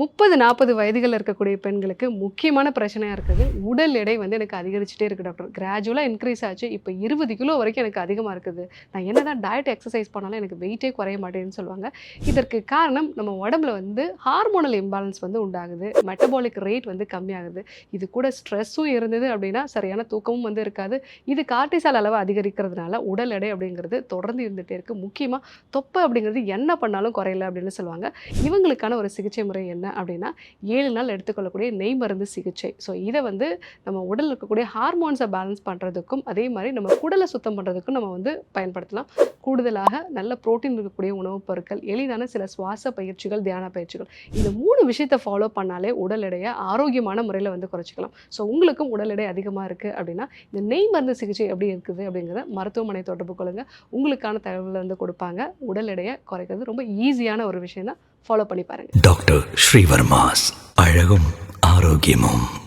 முப்பது நாற்பது வயதுகளில் இருக்கக்கூடிய பெண்களுக்கு முக்கியமான பிரச்சனையாக இருக்குது உடல் எடை வந்து எனக்கு அதிகரிச்சுட்டே இருக்குது டாக்டர். கிராஜுவலாக இன்க்ரீஸ் ஆச்சு. இப்போ இருபது கிலோ வரைக்கும் எனக்கு அதிகமாக இருக்குது. நான் என்ன தான் டயட் எக்ஸசைஸ் பண்ணாலும் எனக்கு வெயிட்டே குறைய மாட்டேன்னு சொல்லுவாங்க. இதற்கு காரணம் நம்ம உடம்புல வந்து ஹார்மோனல் இம்பாலன்ஸ் வந்து உண்டாகுது. மெட்டபாலிக் ரேட் வந்து கம்மியாகுது. இது கூட ஸ்ட்ரெஸ்ஸும் இருந்தது அப்படின்னா சரியான தூக்கமும் வந்து இருக்காது. இது கார்டிசால் அளவு அதிகரிக்கிறதுனால உடல் எடை அப்படிங்கிறது தொடர்ந்து இருந்துகிட்டே இருக்குது முக்கியமாக தொப்பை அப்படிங்கிறது என்ன பண்ணாலும் குறையல அப்படின்னு சொல்லுவாங்க. இவங்களுக்கான ஒரு சிகிச்சை முறை என்ன? அப்படின்னா ஏழு நாள் எடுத்துக்கொள்ளக்கூடிய நெய் மருந்து சிகிச்சை. ஸோ இதை வந்து நம்ம உடலில் இருக்கக்கூடிய ஹார்மோன்ஸை பேலன்ஸ் பண்ணுறதுக்கும் அதே மாதிரி நம்ம குடலை சுத்தம் பண்ணுறதுக்கும் நம்ம வந்து பயன்படுத்தலாம். கூடுதலாக நல்ல புரோட்டீன் இருக்கக்கூடிய உணவுப் பொருட்கள் எளிதான சில சுவாச பயிற்சிகள் தியான பயிற்சிகள். இந்த மூணு விஷயத்தை ஃபாலோ பண்ணாலே உடல் எடையை ஆரோக்கியமான முறையில் வந்து குறைச்சிக்கலாம். ஸோ உங்களுக்கும் உடல் எடை அதிகமாக இருக்குது அப்படின்னா இந்த நெய் மருந்து சிகிச்சை எப்படி இருக்குது அப்படிங்கிறத மருத்துவமனை தொடர்பு கொள்ளுங்க. உங்களுக்கான தகவலை வந்து கொடுப்பாங்க. உடல் எடையை குறைக்கிறது ரொம்ப ஈஸியான ஒரு விஷயம் தான் ஃபாலோ பண்ணி பாருங்க. டாக்டர் ஸ்ரீவர்மாஸ் அழகும் ஆரோக்கியமும்.